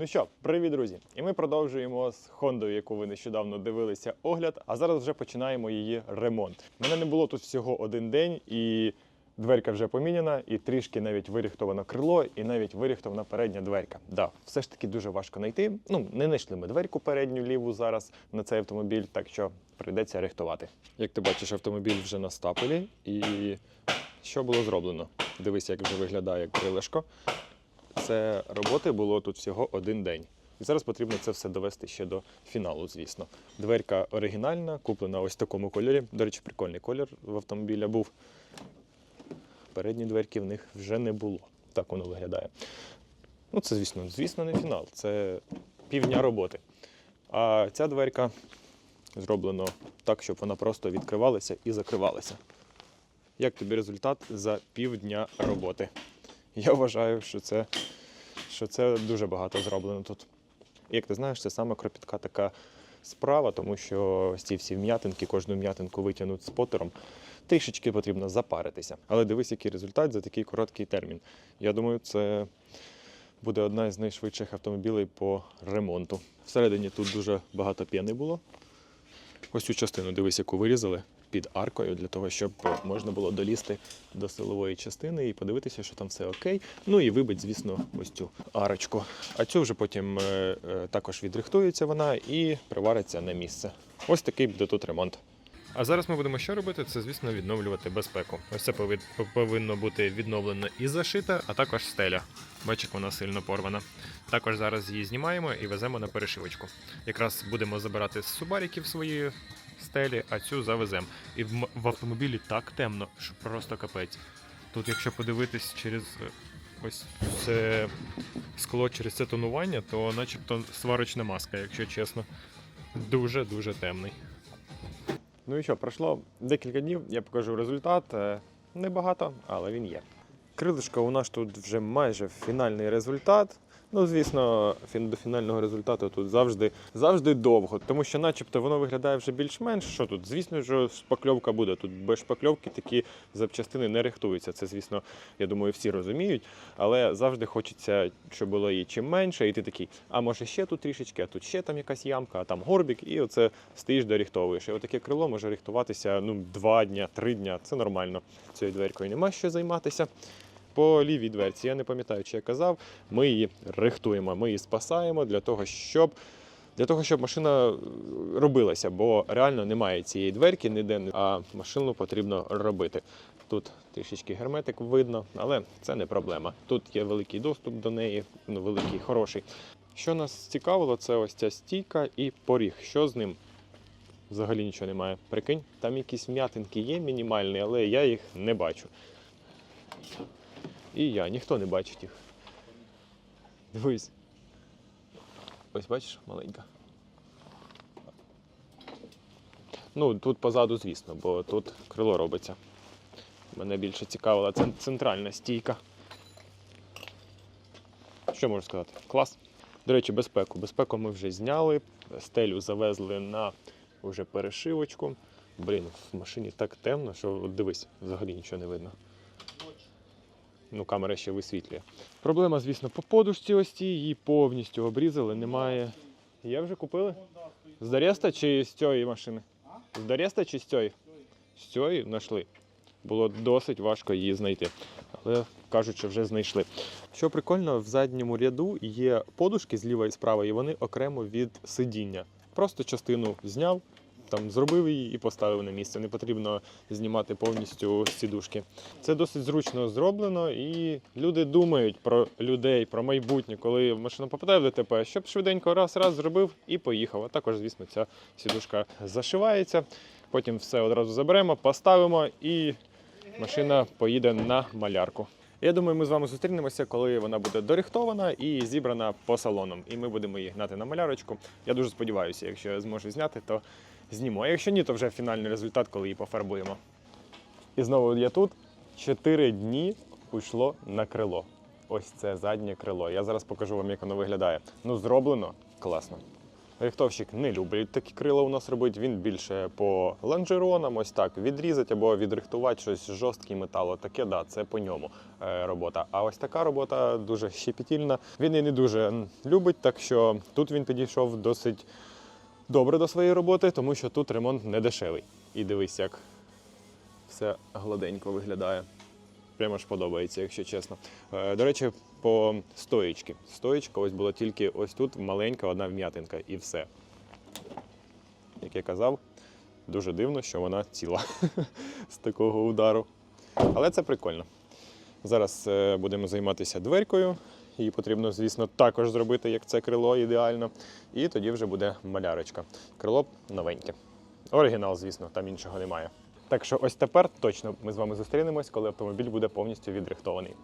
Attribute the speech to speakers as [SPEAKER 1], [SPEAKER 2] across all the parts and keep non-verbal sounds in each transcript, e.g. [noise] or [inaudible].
[SPEAKER 1] Ну що, привіт, друзі! І ми продовжуємо з Хондою, яку ви нещодавно дивилися огляд. А зараз вже починаємо її ремонт. Мене не було тут всього один день, і дверка вже поміняна, і трішки навіть виріхтовано крило, і навіть виріхтована передня дверка. Да, все ж таки дуже важко знайти. Ну, не знайшли ми дверку передню ліву зараз на цей автомобіль, так що прийдеться рихтувати. Як ти бачиш, автомобіль вже на стапелі, і що було зроблено? Дивись, як вже виглядає крилишко. Це роботи було тут всього один день. І зараз потрібно це все довести ще до фіналу, звісно. Дверка оригінальна, куплена ось в такому кольорі. До речі, прикольний колір в автомобіля був. Передні дверки в них вже не було. Так воно виглядає. Ну, це, звісно, звісно, не фінал. Це півдня роботи. А ця дверка зроблено так, щоб вона просто відкривалася і закривалася. Як тобі результат за півдня роботи? [laughs] Я вважаю, що це, що це дуже багато зроблено тут. Як ти знаєш, це саме кропітка така справа, тому що ці всі вм'ятинки, кожну м'ятинку витягнути спотером, трішечки потрібно запаритися. Але дивись, який результат за такий короткий термін. Я думаю, це буде одна із найшвидших автомобілей по ремонту. Всередині тут дуже багато п'яни було. Ось цю частину дивись, яку вирізали під аркою, для того, щоб можна було долізти до силової частини і подивитися, що там все окей. Ну і вибить, звісно, ось цю арочку. А цю вже потім е, е, також відрихтується вона і привариться на місце. Ось такий буде тут ремонт.
[SPEAKER 2] А зараз ми будемо що робити? Це, звісно, відновлювати безпеку. Ось це повинно бути відновлено і зашита, а також стеля. Бач, як вона сильно порвана. Також зараз її знімаємо і веземо на перешивочку. Якраз будемо забирати з субаріків свої стелі, а цю завеземо. І в, в автомобілі так темно, що просто капець. Тут, якщо подивитись через е, ось це скло, через це тонування, то начебто сварочна маска, якщо чесно. Дуже-дуже темний.
[SPEAKER 1] Ну і що, пройшло декілька днів, я покажу результат. Е, Небагато, але він є. Крилишко у нас тут вже майже фінальний результат. Ну, звісно, фін- до фінального результату тут завжди, завжди довго, тому що, начебто, воно виглядає вже більш-менш. Що тут? Звісно, що шпакльовка буде. Тут без шпакльовки такі запчастини не рихтуються. Це, звісно, я думаю, всі розуміють. Але завжди хочеться, щоб було її чим менше, і ти такий, а може ще тут трішечки, а тут ще там якась ямка, а там горбік, і оце стоїш доріхтовуєш. І отаке крило може рихтуватися ну, два дня, три дня. Це нормально. Цією дверкою нема що займатися. По лівій дверці, я не пам'ятаю, чи я казав, ми її рихтуємо, ми її спасаємо для того, щоб. Для того, щоб машина е, робилася, бо реально немає цієї дверки ніде, а машину потрібно робити. Тут трішечки герметик видно, але це не проблема. Тут є великий доступ до неї, ну, великий, хороший. Що нас цікавило, це ось ця стійка і поріг. Що з ним? Взагалі нічого немає. Прикинь, там якісь м'ятинки є мінімальні, але я їх не бачу. І я, ніхто не бачить їх. Дивись. Ось бачиш, маленька. Ну, тут позаду, звісно, бо тут крило робиться. Мене більше цікавила центральна стійка. Що можу сказати? Клас. До речі, безпеку. Безпеку ми вже зняли, стелю завезли на вже перешивочку. Блін, в машині так темно, що дивись, взагалі нічого не видно. Ну, камера ще висвітлює. Проблема, звісно, по подушці ось цій, її повністю обрізали, немає. Є вже купили? З Дореста чи з цієї машини? З Дореста чи з цієї? З цієї знайшли. Було досить важко її знайти. Але кажуть, що вже знайшли. Що прикольно, в задньому ряду є подушки зліва і справа, і вони окремо від сидіння. Просто частину зняв, там зробив її і поставив на місце. Не потрібно знімати повністю сідушки. Це досить зручно зроблено, і люди думають про людей, про майбутнє, коли машина попадає в ДТП, щоб швиденько раз-раз зробив і поїхав. А також, звісно, ця сідушка зашивається. Потім все одразу заберемо, поставимо і машина поїде на малярку. Я думаю, ми з вами зустрінемося, коли вона буде дорихтована і зібрана по салонам. І ми будемо її гнати на малярочку. Я дуже сподіваюся, якщо я зможу зняти, то зніму. А якщо ні, то вже фінальний результат, коли її пофарбуємо. І знову я тут. Чотири дні уйшло на крило. Ось це заднє крило. Я зараз покажу вам, як воно виглядає. Ну, зроблено класно. Рихтовщик не любить такі крила у нас робить. Він більше по лонжеронам, ось так відрізати або відрихтувати щось жорсткий метал. Таке, да, це по ньому е, робота. А ось така робота дуже щепетільна. Він її не дуже любить, так що тут він підійшов досить добре до своєї роботи, тому що тут ремонт не дешевий. І дивись, як все гладенько виглядає. Прямо ж подобається, якщо чесно. Е, До речі, по стоїчки. Стоїчка ось була тільки ось тут маленька одна вм'ятинка і все. Як я казав, дуже дивно, що вона ціла [laughs] з такого удару. Але це прикольно. Зараз е, будемо займатися дверкою. Її потрібно, звісно, також зробити, як це крило ідеально. І тоді вже буде малярочка. Крило новеньке. Оригінал, звісно, там іншого немає. Так що ось тепер точно ми з вами зустрінемось, коли автомобіль буде повністю відрихтований.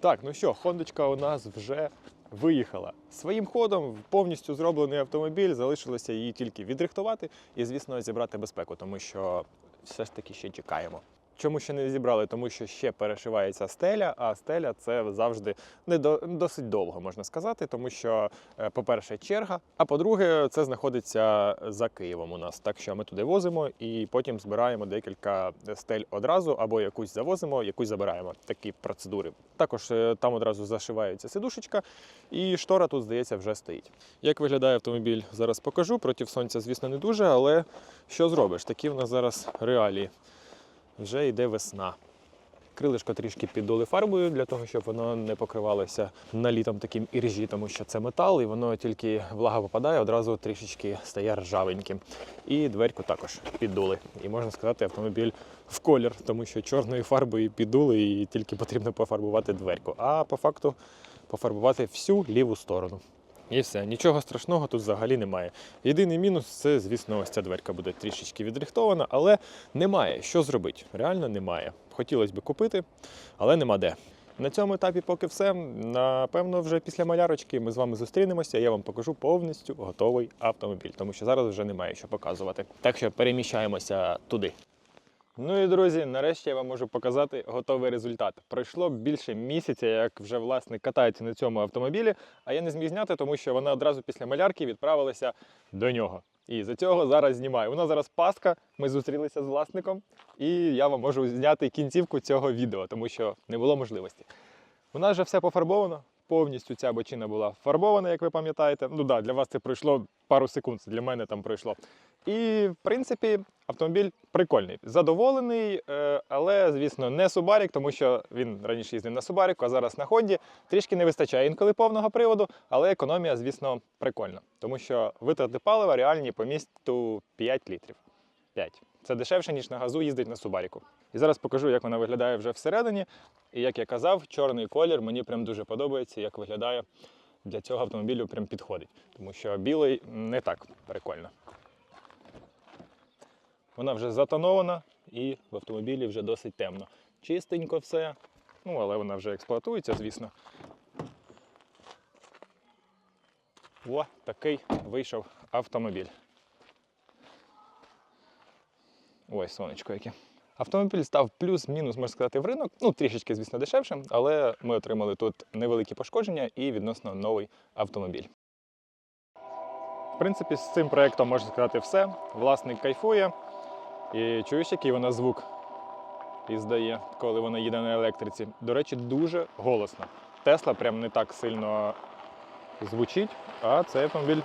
[SPEAKER 1] Так, ну що, хондочка у нас вже виїхала. Своїм ходом повністю зроблений автомобіль, залишилося її тільки відрихтувати і, звісно, зібрати безпеку, тому що все ж таки ще чекаємо. Чому ще не зібрали? Тому що ще перешивається стеля, а стеля це завжди не до, досить довго, можна сказати, тому що, е, по-перше, черга, а по-друге, це знаходиться за Києвом у нас. Так що ми туди возимо і потім збираємо декілька стель одразу, або якусь завозимо, якусь забираємо. Такі процедури. Також е, там одразу зашивається сидушечка, і штора тут, здається, вже стоїть. Як виглядає автомобіль, зараз покажу. Проти сонця, звісно, не дуже, але що зробиш? Такі в нас зараз реалії вже йде весна. Крилишко трішки піддули фарбою для того, щоб воно не покривалося налітом таким іржі, тому що це метал, і воно тільки влага попадає, одразу трішечки стає ржавеньким. І дверку також піддули. І можна сказати, автомобіль в колір, тому що чорною фарбою піддули, і тільки потрібно пофарбувати дверку. А по факту пофарбувати всю ліву сторону. І все, нічого страшного тут взагалі немає. Єдиний мінус це, звісно, ось ця дверка буде трішечки відрихтована, але немає що зробити. Реально немає. Хотілося б купити, але нема де. На цьому етапі поки все. Напевно, вже після малярочки ми з вами зустрінемося. Я вам покажу повністю готовий автомобіль, тому що зараз вже немає що показувати. Так що переміщаємося туди. Ну і друзі, нарешті я вам можу показати готовий результат. Пройшло більше місяця, як вже власник катається на цьому автомобілі, а я не зміг зняти, тому що вона одразу після малярки відправилася до нього. І за цього зараз знімаю. Нас зараз Пасха, ми зустрілися з власником, і я вам можу зняти кінцівку цього відео, тому що не було можливості. У нас вже все пофарбовано. Повністю ця бочина була фарбована, як ви пам'ятаєте. Ну да, для вас це пройшло пару секунд, для мене там пройшло. І, в принципі, автомобіль прикольний. Задоволений, е, але, звісно, не Субарік, тому що він раніше їздив на Субаріку, а зараз на Хонді. Трішки не вистачає інколи повного приводу, але економія, звісно, прикольна. Тому що витрати палива реальні по місту 5 літрів. 5. Це дешевше, ніж на газу їздить на Субаріку. І зараз покажу, як вона виглядає вже всередині. І як я казав, чорний колір мені прям дуже подобається, як виглядає для цього автомобілю прям підходить. Тому що білий не так прикольно. Вона вже затонована і в автомобілі вже досить темно. Чистенько все, ну але вона вже експлуатується, звісно. О, такий вийшов автомобіль. Ой, сонечко яке. Автомобіль став плюс-мінус, можна сказати, в ринок. Ну, трішечки, звісно, дешевшим, але ми отримали тут невеликі пошкодження і відносно новий автомобіль. В принципі, з цим проєктом можна сказати все. Власник кайфує. І чуєш, який вона звук іздає, коли вона їде на електриці. До речі, дуже голосно. Тесла прям не так сильно звучить, а цей автомобіль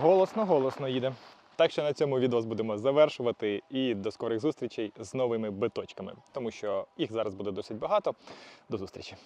[SPEAKER 1] голосно-голосно їде. Так що на цьому відео будемо завершувати і до скорих зустрічей з новими биточками, тому що їх зараз буде досить багато. До зустрічі!